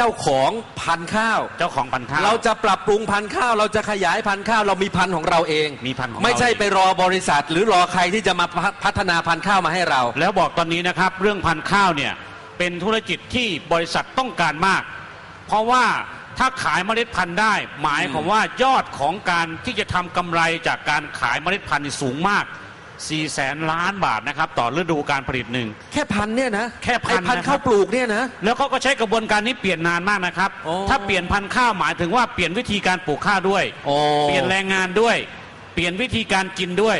เจ้าของพันธุ์ข้าว เจ้าของพันธุ์ข้าวเราจะปรับปรุงพันธุ์ข้าว เราจะขยายพันธุ์ข้าวเรามีพันธุ์ของเราเองมีพันธุ์ของเราไม่ใช่เองไปรอบริษัท หรือรอใครที่จะมาพัพัฒนาพันธุ์ข้าวมาให้เรา แล้วบอกตอนนี้นะครับ เรื่องพันธุ์ข้าวเนี่ยเป็นธุรกิจที่บริษัทต้องการมาก เพราะว่าถ้าขายเมล็ดพันธุ์ได้ หมายความว่ายอดของการที่จะทำกำไรจากการขายเมล็ดพันธุ์นี่สูงมาก 4แสนล้านบาทนะครับต่อฤดูการผลิตหนึ่ง แค่พันธุ์เนี่ยนะแค่พันธุ์ไอ้พันธุ์นะครับ ข้าวปลูกเนี่ยนะ แล้วเขาก็ใช้กระบวนการนี้เปลี่ยนนานมากนะครับ โอ้ ถ้าเปลี่ยนพันธุ์ข้าวหมายถึงว่าเปลี่ยนวิธีการปลูกข้าวด้วย โอ้เปลี่ยนแรงงานด้วย เปลี่ยนวิธีการกินด้วย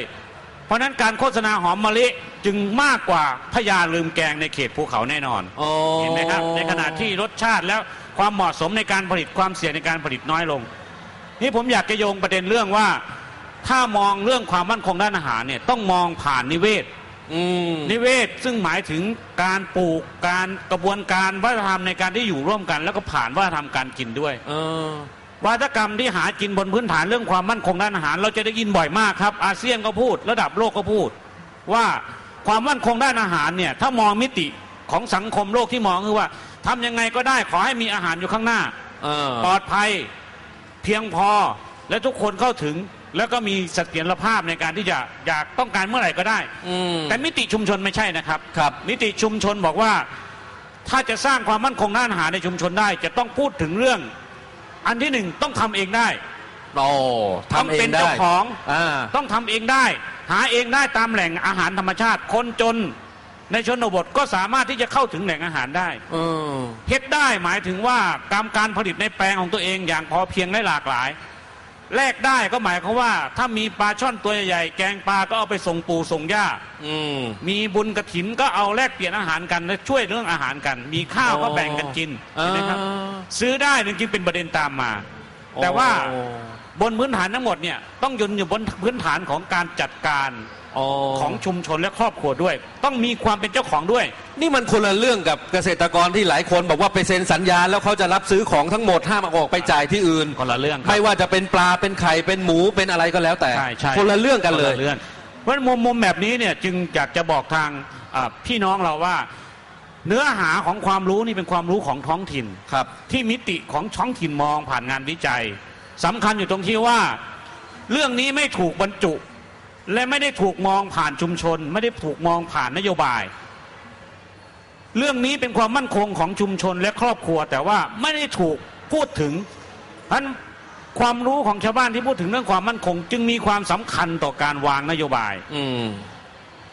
เพราะฉะนั้นการโฆษณาหอมมะลิจึงมากกว่าพญาลืมแกงในเขตภูเขาแน่นอน โอ้เห็นไหมครับ ในขณะที่รสชาติแล้วความเหมาะสมในการผลิตความเสี่ยงในการผลิตน้อยลง นี่ผมอยากจะโยงประเด็นเรื่องว่า ถ้ามองเรื่องความมั่นคงด้านอาหารเนี่ยต้องมองผ่านนิเวศอืมนิเวศซึ่งหมายถึงการปลูกการกระบวนการวัฒนธรรมในการที่อยู่ร่วมกัน แล้วก็ผ่านวัฒนธรรมการกินด้วยเออวัฒกรรมที่หากินบนพื้นฐานเรื่องความมั่นคงด้านอาหาร เราจะได้ยินบ่อยมากครับ อาเซียนก็พูด ระดับโลกก็พูด ว่าความมั่นคงด้านอาหารเนี่ยถ้ามองมิติของสังคมโลกที่มองคือว่าทำยังไงก็ได้ขอให้มีอาหารอยู่ข้างหน้าเออปลอดภัยเพียงพอและทุกคนเข้าถึง แล้วก็มีเสถียรภาพในการที่จะอยากต้องการเมื่อไหร่ก็ได้ อืม แต่มิติชุมชนไม่ใช่นะครับ ครับ มิติชุมชนบอกว่า ถ้าจะสร้างความมั่นคงด้านอาหารในชุมชนได้ จะต้องพูดถึงเรื่อง อันที่หนึ่งต้องทำเองได้ โอ้ต้องทำเอเป็งนได้เจ้าของ อ่า ต้องทำเองได้ หาเองได้ตามแหล่งอาหารธรรมชาติ คนจนในชนบทก็สามารถที่จะเข้าถึงแหล่งอาหารได้เออเฮ็ดได้หมายถึงว่าการการผลิตในแปลงของตัวเองอย่างพอเพียงและหลากหลาย แลกได้ก็หมายความว่า ถ้ามีปลาช่อนตัวใหญ่ๆแกงปลาก็เอาไปส่งปู่ส่งย่าอืม มีบุญกระถินก็เอาแลกเปลี่ยนอาหารกันและช่วยเรื่องอาหารกัน มีข้าวก็แบ่งกันกินเห็นไหมครับ ซื้อได้จริงๆเป็นประเด็นตามมา แต่ว่า โอ้ บนพื้นฐานทั้งหมดเนี่ยต้องยืนอยู่บนพื้นฐานของการจัดการโอ้ของชุมชนและครอบครัวด้วย ต้องมีความเป็นเจ้าของด้วย นี่มันคนละเรื่องกับเกษตรกรที่หลายคนบอกว่าไปเซ็นสัญญาแล้วเขาจะรับซื้อของทั้งหมดห้ามเอาออกไปจ่ายที่อื่นคนละเรื่องครัไม่ว่าจะเป็นปลาเป็นไข่เป็นหมูเป็นอะไรก็แล้วแต่ใช่ใช่คนละเรื่องกันเลยคละเรื่องเพราะฉะนั้นมุมมุมแบบนี้เนี่ยจึงอยากจะบอกทางอ่าพี่น้องเราว่า เนื้อหาของความรู้นี่เป็นความรู้ของท้องถิ่นครับ ที่มิติของท้องถิ่นมองผ่านงานวิจัย สำคัญอยู่ตรงที่ว่า เรื่องนี้ไม่ถูกบรรจุ และไม่ได้ถูกมองผ่านชุมชน ไม่ได้ถูกมองผ่านนโยบาย เรื่องนี้เป็นความมั่นคงของชุมชนและครอบครัว แต่ว่าไม่ได้ถูกพูดถึงเพราะฉะนั้นความรู้ของชาวบ้านที่พูดถึงเรื่องความมั่นคง จึงมีความสำคัญต่อการวางนโยบาย อืม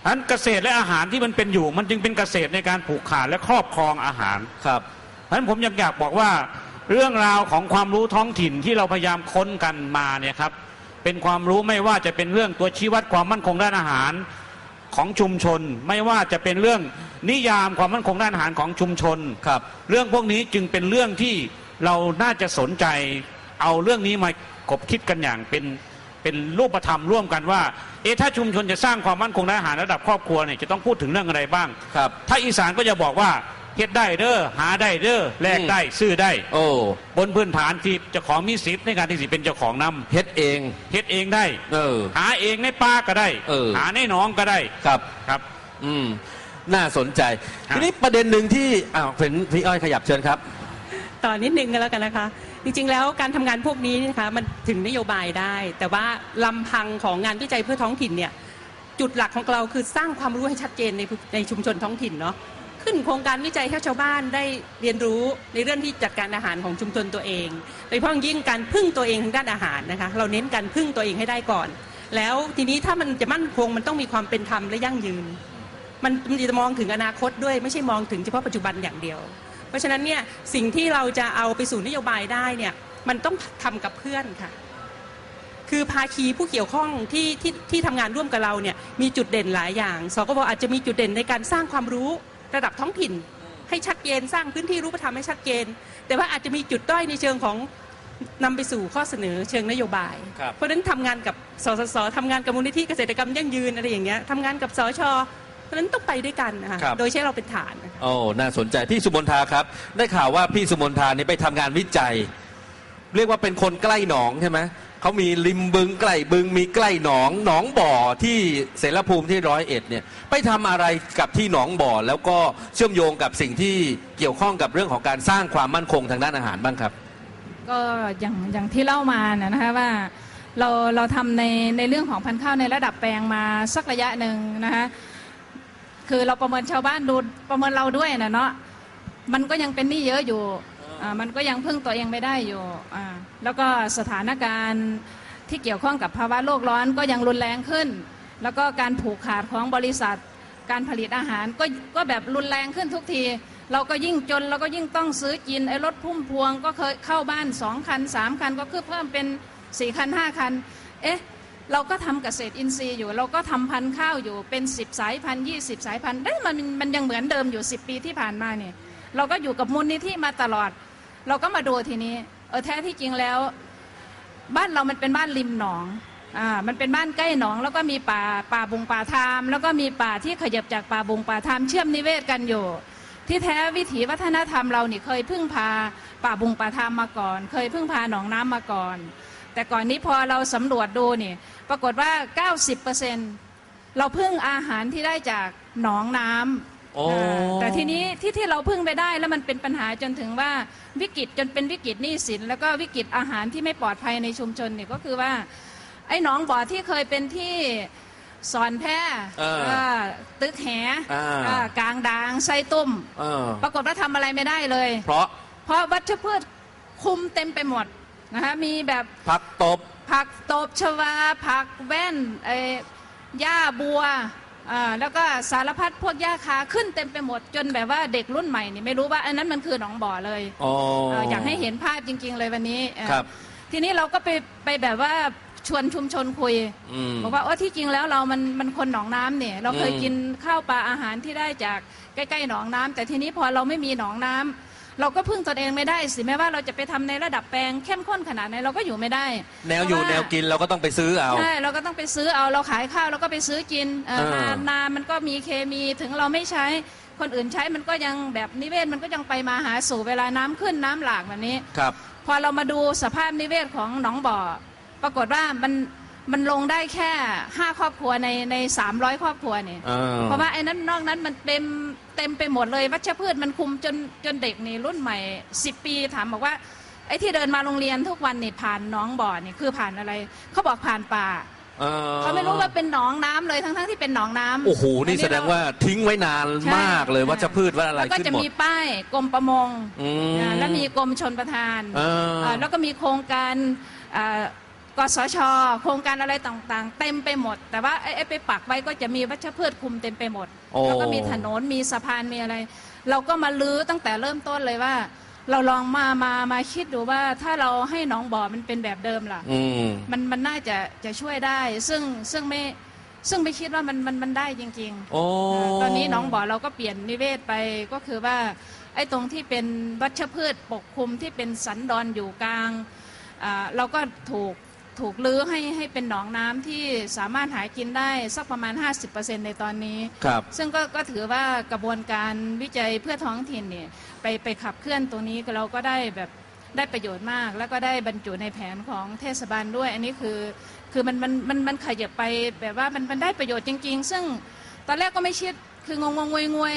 เพราะฉะนั้นเกษตรและอาหารที่มันเป็นอยู่ มันจึงเป็นเกษตรในการผูกขาดและครอบครองอาหารครับเพราะฉะนั้นผมอยากอยากบอกว่า เรื่องราวของความรู้ท้องถิ่นที่เราพยายามค้นกันมาเนี่ยครับเป็นความรู้ไม่ว่าจะเป็นเรื่องตัวชี้วัดความมั่นคงด้านอาหารของชุมชน ไม่ว่าจะเป็นเรื่องนิยามความมั่นคงด้านอาหารของชุมชนครับ เรื่องพวกนี้จึงเป็นเรื่องที่เราน่าจะสนใจเอาเรื่องนี้มากบคิดกันอย่างเป็นเป็นรูปธรรมร่วมกันว่า เอ๊ะถ้าชุมชนจะสร้างความมั่นคงด้านอาหารระดับครอบครัวเนี่ยจะต้องพูดถึงเรื่องอะไรบ้างครับ ถ้าอีสานก็จะบอกว่า เฮ็ดได้เด้อหาได้เด้อแลกได้ซื้อได้ โอ้บนพื้นฐานที่เจ้าของมีสิทธิ์ในการที่สิเป็นเจ้าของนำเฮ็ดเองเฮ็ดเองได้ เออ หาเองในป่าก็ได้เออหาในหนองก็ได้ครับครับ อืมน่าสนใจครับทีนี้ประเด็นหนึ่งที่อ้าวเห็นพี่อ้อยขยับเชิญครับ ต่อนิดนึงกันแล้วกันนะคะ จริง ๆ แล้วการทำงานพวกนี้นะคะมันถึงนโยบายได้ แต่ว่าลำพังของงานวิจัยเพื่อท้องถิ่นเนี่ยจุดหลักของเราคือสร้างความรู้ให้ชัดเจนในในชุมชนท้องถิ่นเนาะ ขึ้นโครงการวิจัยให้ชาวบ้านได้เรียนรู้ในเรื่องที่จัดการอาหารของชุมชนตัวเองโดยเฉพาะอยิ่งการพึ่งตัวเองทางด้านอาหารนะคะเราเน้นการพึ่งตัวเองให้ได้ก่อน แล้วทีนี้ถ้ามันจะมั่นคงมันต้องมีความเป็นธรรมและยั่งยืน มันมันจะมองถึงอนาคตด้วยไม่ใช่มองถึงเฉพาะปัจจุบันอย่างเดียว เพราะฉะนั้นเนี่ยสิ่งที่เราจะเอาไปสู่นโยบายได้เนี่ยมันต้องทำกับเพื่อนค่ะคือภาคีผู้เกี่ยวข้องที่ที่ที่ทำงานร่วมกับเราเนี่ยมีจุดเด่นหลายอย่าง สกบอาจจะมีจุดเด่นในการสร้างความรู้ ระดับท้องถิ่น ให้ชัดเจนสร้างพื้นที่รูปธรรมให้ชัดเจน แต่ว่าอาจจะมีจุดด้อยในเชิงของนำไปสู่ข้อเสนอเชิงนโยบายครับเพราะฉะนั้นทำงานกับสสสทำงานกับมูลนิธิเกษตรกรรมยั่งยืนอะไรอย่างเงี้ยทำงานกับสชเพราะฉะนั้นต้องไปด้วยกันนะคะครับโดยใช้เราเป็นฐานนะคะโอ้น่าสนใจพี่สุมนทาครับ ได้ข่าวว่าพี่สุมนทานี่ไปทำงานวิจัย เรียกว่าเป็นคนใกล้หนองใช่ไหม เขามีริมบึงใกล้บึงมีใกล้หนองหนองบ่อที่เสรภูมิที่ร้อยเอ็ดเนี่ยไปทำอะไรกับที่หนองบ่อ แล้วก็เชื่อมโยงกับสิ่งที่เกี่ยวข้องกับเรื่องของการสร้างความมั่นคงทางด้านอาหารบ้างครับ ก็อย่างอย่างที่เล่ามานะนะคะว่าเราเราทำในในเรื่องของพันธุ์ข้าวในระดับแปลงมาสักระยะหนึ่งนะคะคือเราประเมินชาวบ้านดูประเมินเราด้วยนะเนาะมันก็ยังเป็นหนี้เยอะอยู่อ่ามันก็ยังพึ่งตัวเองไม่ได้อยู่อ่า แล้วก็สถานการณ์ที่เกี่ยวข้องกับภาวะโลกร้อนก็ยังรุนแรงขึ้น แล้วก็การผูกขาดของบริษัท การผลิตอาหารก็ก็แบบรุนแรงขึ้นทุกที เราก็ยิ่งจนเราก็ยิ่งต้องซื้อกินไอ้รถพุ่มพวง ก็เคยเข้าบ้านสองคันสามคัน ก็คือเพิ่มเป็นสี่คันห้าคัน เอ๊ะเราก็ทำเกษตรอินทรีย์อยู่ เราก็ทำพันธุ์ข้าวอยู่เป็นสิบสายพันธุ์ยี่สิบสายพันธุ์เอ๊ะมันมันยังเหมือนเดิมอยู่สิบปีที่ผ่านมาเนี่ยเราก็อยู่กับมูลนิธิมาตลอด เราก็มาดูทีนี้ เออแท้ที่จริงแล้ว บ้านเรามันเป็นบ้านริมหนองอ่ามันเป็นบ้านใกล้หนอง แล้วก็มีป่าป่าบงป่าทาม แล้วก็มีป่าที่ขยับจากป่าบงป่าทามเชื่อมนิเวศกันอยู่ ที่แท้วิถีวัฒนธรรมเรานี่เคยพึ่งพาป่าบงป่าทามมาก่อน เคยพึ่งพาหนองน้ำมาก่อน แต่ก่อนนี้พอเราสำรวจดูนี่ปรากฏว่า 90%เราพึ่งอาหารที่ได้จากหนองน้ำ โอ้อ่าแต่ทีนี้ที่ที่เราพึ่งไปได้แล้วมันเป็นปัญหาจนถึงว่าวิกฤตจนเป็นวิกฤตหนี้สิน แล้วก็วิกฤตอาหารที่ไม่ปลอดภัยในชุมชนเนี่ยก็คือว่า ไอ้หนองบ่อที่เคยเป็นที่สอนแพร่เออเออตึกแหอ่าเออกลางดางไส้ตุ้มเออปรากฏว่าทำอะไรไม่ได้เลย เพราะเพราะวัชพืชคุมเต็มไปหมดนะคะมีแบบพักตบผักตบชวาผักแว่นไอ้หญ้าบัวอ่า แล้วก็สารพัดพวกหญ้าคาขึ้นเต็มไปหมดจนแบบว่าเด็กรุ่นใหม่นี่ไม่รู้ว่าอันนั้นมันคือหนองบ่อเลยอ๋อเอ่ออยากให้เห็นภาพจริง ๆ เลยวันนี้เอ่อครับ ทีนี้เราก็ไปไปแบบว่าชวนชุมชนคุยอืมบอกว่าโอ้ที่จริงแล้วเรามันมันคนหนองน้ำเนี่ย เราเคยอืมกินข้าวปลาอาหารที่ได้จากใกล้ๆหนองน้ำแต่ทีนี้พอเราไม่มีหนองน้ำ เราก็พึ่งตนเองไม่ได้สิแม้ว่าเราจะไปทำในระดับแปลงเข้มข้นขนาดไหนเราก็อยู่ไม่ได้ แนวอยู่เพราะาแนวกินเราก็ต้องไปซื้อเอาใช่เราก็ต้องไปซื้อเอาเราขายข้าวเราก็ไปซื้อกินเอ่อเออนานามันก็มีเคมีถึงเราไม่ใช้คนอื่นใช้มันก็ยังแบบนิเวศมันก็ยังไปมาหาสู่เวลาน้ำขึ้นน้ำหลากแบบนี้ครับ พอเรามาดูสภาพนิเวศของหนองบ่อ ปรากฏว่ามันมันลงได้แค่ห้าครอบครัวในในสามร้อยครอบครัวเนี่ยเออเพราะว่าไอ้นั้นนอกนั้นมันเต็ม เต็มไปหมดเลยวัชพืชมันคุมจนจนเด็กนี่รุ่นใหม่สิบปีถามบอกว่าไอ้ที่เดินมาโรงเรียนทุกวันนี่ผ่านหน้องบ่อนี่คือผ่านอะไรเขาบอกผ่านป่าออเขาไม่รู้ว่าเป็นหนองน้ำเลยทั้งๆที่เป็นหนองน้ำโอ้โหนี่อัแสดงว่าทิ้งไว้นานใช่มากเลยว่าจะพืชว่าอะไรแล้วก็ขึ้นจะหมดมีป้ายกรมประมงอืมอ่าแล้วมีกรมชนประทานเอออ่าแล้วก็มีโครงการอ่า กสช โครงการอะไรต่างๆ เต็มไปหมด แต่ว่าไอ้ไอ้ไปปักไว้ก็จะมีวัชพืชคุมเต็มไปหมด โอ้ แล้วก็มีถนนมีสะพานมีอะไร เราก็มาลื้อตั้งแต่เริ่มต้นเลยว่า เราลองมามามาคิดดูว่าถ้าเราให้หนองบ่อมันเป็นแบบเดิมล่ะ อืม มันมันน่าจะจะช่วยได้ ซึ่งซึ่งไม่ซึ่งไม่คิดว่ามันมันมันได้จริงๆโอ้ตอนนี้หน้องบ่อเราก็เปลี่ยนนิเวศไปก็คือว่า ไอ้ตรงที่เป็นวัชพืชปกคลุมที่เป็นสันดอนอยู่กลางอ่าเราก็ถูก ถูกลื้อให้ให้เป็นหนองน้ำที่สามารถหากินได้สักประมาณ 50%ในตอนนี้ ครับ ซึ่งก็ก็ถือว่ากระบวนการวิจัยเพื่อท้องถิ่นเนี่ยไปไปขับเคลื่อนตรงนี้เราก็ได้แบบได้ประโยชน์มาก แล้วก็ได้บรรจุในแผนของเทศบาลด้วย อันนี้คือคือมันมันมันมันขยับไปแบบว่ามันมันได้ประโยชน์จริง ๆ ซึ่งตอนแรกก็ไม่คิดคืองงงงวยงวย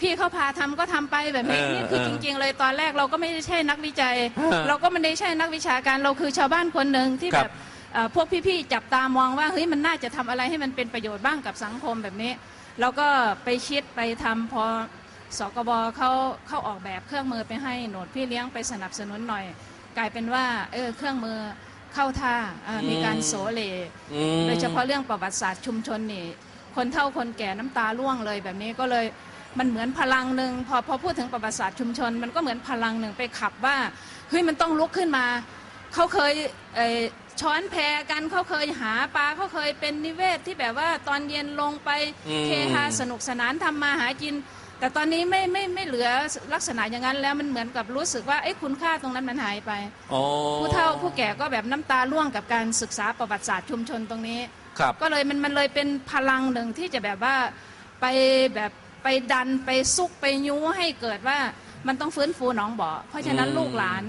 พี่เขาพาทำก็ทำไปแบบนี้เออนี่คือเออจริง ๆ เลยตอนแรกเราก็ไม่ได้ใช่นักวิจัยเออเราก็ไม่ได้ใช่นักวิชาการเราคือชาวบ้านคนหนึ่งที่ครัแบบบเอ่อ พวกพี่ๆจับตามองว่าเฮ้ยมันน่าจะทำอะไรให้มันเป็นประโยชน์บ้างกับสังคมแบบนี้เราก็ไปคิดไปทำพอสกบเขาเข้าออกแบบเครื่องมือไปให้หนวดพี่เลี้ยงไปสนับสนุนหน่อย กลายเป็นว่าเออเครื่องมือเข้าท่าเอ่อมีการโสเลอืมโดยเฉพาะเรื่องประวัติศาสตร์ชุมชนนี่คนเฒ่าคนแก่น้ำตาร่วงเลยแบบนี้ก็เลยมันเหมือนพลังหนึ่งพอพอพูดถึงประวัติศาสตร์ชุมชน มันก็เหมือนพลังหนึ่งไปขับว่าเฮ้ยมันต้องลุกขึ้นมาเขาเคยเอ่อ ช้อนแพกันเขาเคยหาปลาเขาเคยเป็นนิเวศที่แบบว่าตอนเย็นลงไปอืมเคหาสนุกสนานทำมาหากิน แต่ตอนนี้ไม่ไม่ไม่เหลือลักษณะอย่างนั้นแล้วมันเหมือนกับรู้สึกว่าไอ้ยคุณค่าตรงนั้นมันหายไปโอ้ผู้เฒ่าผู้แก่ก็แบบน้ำตาร่วงกับการศึกษาประวัติศาสตร์ชุมชนตรงนี้ ครับ ก็เลยมันมันเลยเป็นพลังหนึ่งที่จะแบบว่าไปแบบไปดันไปซุกไปยุให้เกิดว่ามันต้องฟื้นฟูหนองบ่อเพราะฉะนั้นอืมลูกหลาน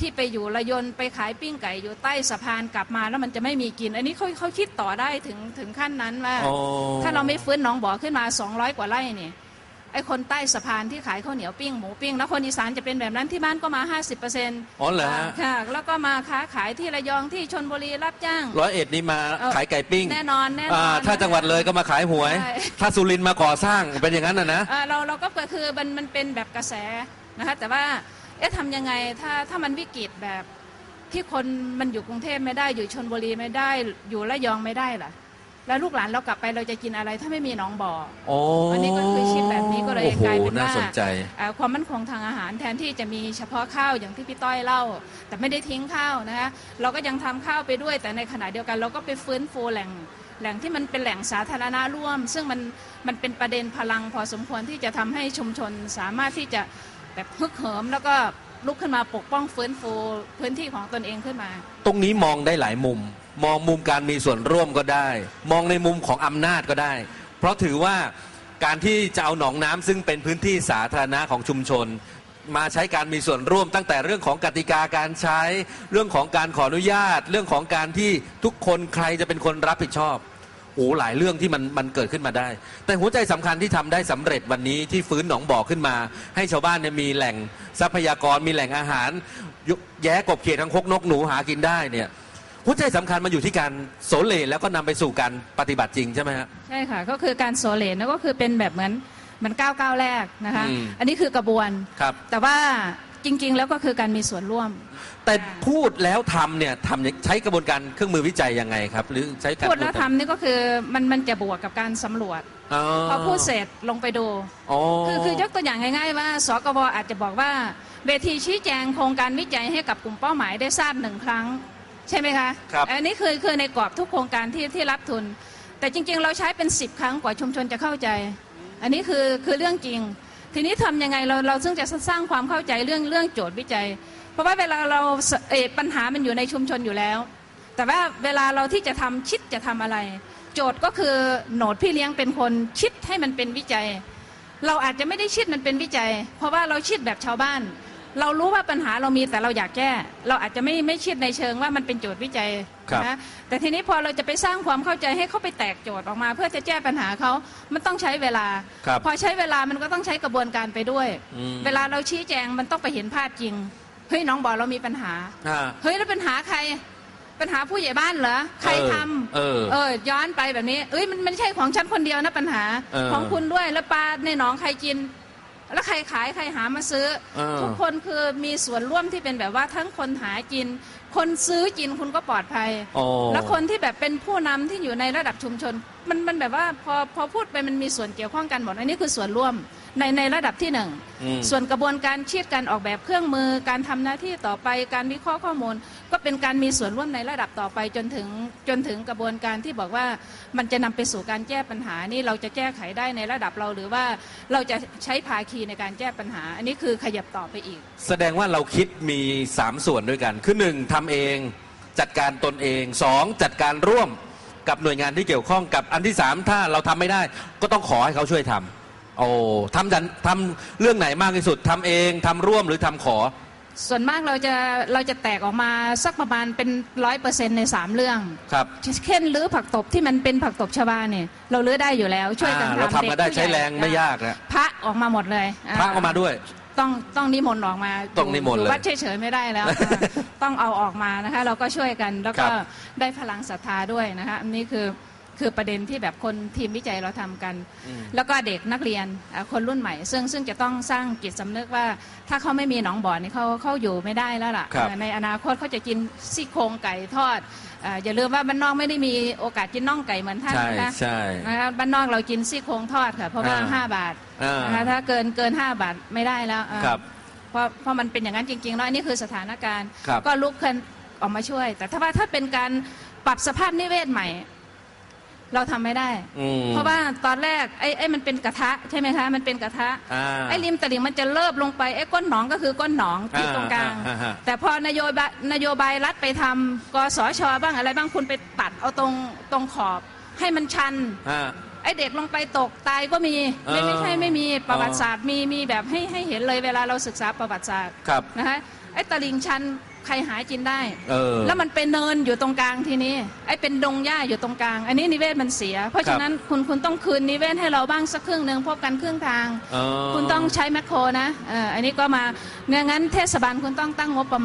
ที่ไปอยู่ระยนไปขายปิ้งไก่อยู่ใต้สะพานกลับมาแล้วมันจะไม่มีกิน อันนี้เขาเขาคิดต่อได้ถึงถึงขั้นนั้นว่าอ๋อถ้าเราไม่ฟื้นหนองบ่อขึ้นมา 200 กว่าไร่เนี่ยไอ้คนใต้สะพานที่ขายข้าวเหนียวปิ้งหมูปิ้ง แล้วคนอีสานจะเป็นแบบนั้นที่บ้านก็มา 50%เปอร์เซ็นต์อ๋อเหรอฮะค่ะแล้วก็มาค้าขายที่ระยองที่ชนบุรีรับจ้างร้อยเอ็ดนี่มาเอ่อขายไก่ปิ้ง แน่นอนแน่นอนอ่าถ้าจังหวัดเลยก็มาขายหวยใช่ถ้าสุรินทร์มาก่อสร้างเป็นอย่างนั้นนะนะเอ่อเราเราก็คือมันมันเป็นแบบกระแสนะคะแต่ว่า เอ๊ะทำยังไงถ้าถ้ามันวิกฤตแบบที่คนมันอยู่กรุงเทพไม่ได้ อยู่ชนบุรีไม่ได้ อยู่ระยองไม่ได้ล่ะ แล้วลูกหลานเรากลับไปเราจะกินอะไรถ้าไม่มีหนองบ่อโอ้อันนี้ก็คือคิดแบบนี้ก็เลยโอ้โหกลายเป็นน่าว่าสนใจเอ่อความมั่นคงทางอาหารแทนที่จะมีเฉพาะข้าวอย่างที่พี่ต้อยเล่า แต่ไม่ได้ทิ้งข้าวนะคะเราก็ยังทำข้าวไปด้วย แต่ในขณะเดียวกันเราก็ไปฟื้นฟูแหล่งแหล่งที่มันเป็นแหล่งสาธารณะร่วม ซึ่งมันมันเป็นประเด็นพลังพอสมควรที่จะทำให้ชุมชนสามารถที่จะ แบบฮึกเหิมแล้วก็ลุกขึ้นมาปกป้องฟื้นฟูพื้นที่ของตนเองขึ้นมา ตรงนี้มองได้หลายมุม มองมุมการมีส่วนร่วมก็ได้ มองในมุมของอำนาจก็ได้ เพราะถือว่าการที่จะเอาหนองน้ำซึ่งเป็นพื้นที่สาธารณะของชุมชน มาใช้การมีส่วนร่วมตั้งแต่เรื่องของกติกาการใช้ เรื่องของการขออนุญาต เรื่องของการที่ทุกคนใครจะเป็นคนรับผิดชอบ โอ้หลายเรื่องที่มันมันเกิดขึ้นมาได้ แต่หัวใจสำคัญที่ทำได้สำเร็จวันนี้ที่ฟื้นหนองบ่อขึ้นมา ให้ชาวบ้านเนี่ยมีแหล่งทรัพยากรมีแหล่งอาหารยุแย้กบเขียดทั้งคกนกหนูหากินได้เนี่ยหัวใจสำคัญมันอยู่ที่การโสเลแล้วก็นำไปสู่การปฏิบัติจริงใช่ไหมฮะใช่ค่ะก็คือการโซเลนแล้วก็คือเป็นแบบเหมือนเหมันก้าวก้าวแรกนะคะอืมอันนี้คือกระบวนครับแต่ว่า จริง ๆ แล้วก็คือการมีส่วนร่วม แต่พูดแล้วทำเนี่ยทำใช้กระบวนการเครื่องมือวิจัยยังไงครับ หรือใช้การพูดแล้วทำนี่ก็คือมันมันจะบวกกับการสำรวจอ๋อพอพูดเสร็จลงไปดูอ๋อคือคือยกตัวอย่างง่ายๆว่าสกบอาจจะบอกว่าเวทีชี้แจงโครงการวิจัยให้กับกลุ่มเป้าหมายได้ทราบหนึ่งครั้ง ใช่ไหมคะครับอันนี้คือคือในกรอบทุกโครงการที่ที่รับทุน แต่จริง ๆ เราใช้เป็น 10 ครั้งกว่าชุมชนจะเข้าใจ อันนี้คือคือเรื่องจริง ทีนี้ทำยังไงเราเราซึ่งจะสร้างความเข้าใจเรื่องเรื่องโจทย์วิจัย เพราะว่าเวลาเราเออปัญหามันอยู่ในชุมชนอยู่แล้ว แต่ว่าเวลาเราที่จะทำคิดจะทำอะไร โจทย์ก็คือโหนดพี่เลี้ยงเป็นคนคิดให้มันเป็นวิจัย เราอาจจะไม่ได้คิดมันเป็นวิจัย เพราะว่าเราคิดแบบชาวบ้าน เรารู้ว่าปัญหาเรามีแต่เราอยากแก้ เราอาจจะไม่ไม่คิดในเชิงว่ามันเป็นโจทย์วิจัย นะแต่ทีนี้พอเราจะไปสร้างความเข้าใจให้เขาไปแตกโจทย์ออกมา เพื่อจะแก้ปัญหาเขามันต้องใช้เวลาครับพอใช้เวลามันก็ต้องใช้กระบวนการไปด้วยอืมเวลาเราชี้แจงมันต้องไปเห็นภาพจริงเฮ้ยน้องบอกเรามีปัญหาอ่าเฮ้ยแล้วปัญหาใครปัญหาผู้ใหญ่บ้านเหรอใครทำเออเออย้อนไปแบบนี้ เอ้ยมันมันไม่ใช่ของฉันคนเดียวนะปัญหาเออของคุณด้วยแล้วปลาในหนองใครกิน แล้วใครขายใครหามาซื้อเออทุกคนคือมีส่วนร่วมที่เป็นแบบว่าทั้งคนหากิน คนซื้อกินคุณก็ปลอดภัยโอ้แล้วคนที่แบบเป็นผู้นำที่อยู่ในระดับชุมชน มันมันแบบว่าพอพอพูดไปมันมีส่วนเกี่ยวข้องกันหมดอันนี้คือส่วนร่วม ในในระดับที่หนึ่งอืมส่วนกระบวนการคิดการออกแบบเครื่องมือ การทำหน้าที่ต่อไปการวิเคราะห์ข้อมูล ก็เป็นการมีส่วนร่วมในระดับต่อไปจนถึงจนถึงกระบวนการที่บอกว่ามันจะนำไปสู่การแก้ปัญหานี่เราจะแก้ไขได้ในระดับเรา หรือว่าเราจะใช้ภาคีในการแก้ปัญหา อันนี้คือขยับต่อไปอีก แสดงว่าเราคิดมี 3 ส่วนด้วยกันคือหนึ่งทำเองจัดการตนเองสองจัดการร่วมกับหน่วยงานที่เกี่ยวข้องกับอันที่สามถ้าเราทำไม่ได้ ก็ต้องขอให้เขาช่วยทำ โอ้ทำจันทำเรื่องไหนมากที่สุดทำเองทำร่วมหรือทำขอ ส่วนมากเราจะเราจะแตกออกมาสักประมาณเป็นร้อยเปอร์เซ็นต์ในสามเรื่องครับเช่นรื้อผักตบที่มันเป็นผักตบชาวบ้านเนี่ยเรารื้อได้อยู่แล้วช่วยกันอ่าทำเราทำมาได้ด็กผู้ใช้แรงญ่ไม่ยากนะพระออกมาหมดเลยพระก็มาด้วยต้องต้องนิมนต์ออกมาต้องนิมนต์เลยอยู่วัดเฉยๆไม่ได้แล้วอ่าต้องเอาออกมานะคะ เราก็ช่วยกันแล้วก็ครับได้พลังศรัทธาด้วยนะคะอันนี้คือ คือประเด็นที่แบบคนทีมวิจัยเราทำกันอืมแล้วก็เด็กนักเรียนอ่าคนรุ่นใหม่ ซึ่งซึ่งจะต้องสร้างจิตสำนึกว่า ถ้าเขาไม่มีหนองบ่อนี่เขาเขาอยู่ไม่ได้แล้วล่ะครับเอ่อในอนาคตเขาจะกินซี่โครงไก่ทอดอ่าอย่าลืมว่าบ้านนอกไม่ได้มีโอกาสกินน่องไก่เหมือนท่านใช่นะคะใช่นะคะบ้านนอกเรากินซี่โครงทอดค่ะเพราะว่าอ่าห้าบาทอ่านะคะถ้าเกินเกินห้าบาทไม่ได้แล้วอ่าครับเพราะเพราะมันเป็นอย่างนั้นจริงๆแล้วอันนี้คือสถานการณ์ครับก็ลุกขึ้นออกมาช่วย แต่ถ้าว่าถ้าเป็นการปรับสภาพนิเวศใหม่ เราทำไม่ได้ อืม เพราะว่าตอนแรกไอ้ไอ้มันเป็นกระทะใช่ไหมคะ มันเป็นกระทะ อ่าไอ้ริมตลิ่งมันจะเลิบลงไปไอ้ก้นหนองก็คือก้นหนองที่ตรงกลาง อ่าอ่าอ่า แต่พอนโยบายนโยบายรัฐไปทำกสชบ้างอะไรบ้างคุณไปตัดเอาตรงตรงขอบ ให้มันชันอ่าไอเด็กลงไปตกตายก็มีไม่เออไม่ใช่ไม่มีประวัติศาสตร์มีมีแบบให้ให้เห็นเลยเวลาเราศึกษาประวัติศาสตร์ครับ นะคะไอ้ตลิ่งชัน ใครหายกินได้ เออ แล้วมันเป็นเนินอยู่ตรงกลางทีนี้ไอ้เป็นดงหญ้าอยู่ตรงกลาง อันนี้นิเวศมันเสีย เพราะฉะนั้นคุณคุณต้องคืนนิเวศให้เราบ้างสักครึ่งหนึ่งพบกันครึ่งทางอ๋อคุณต้องใช้แมคโครนะเอออันนี้ก็มางั้นเทศบาลคุณต้องตั้งงบประมาณ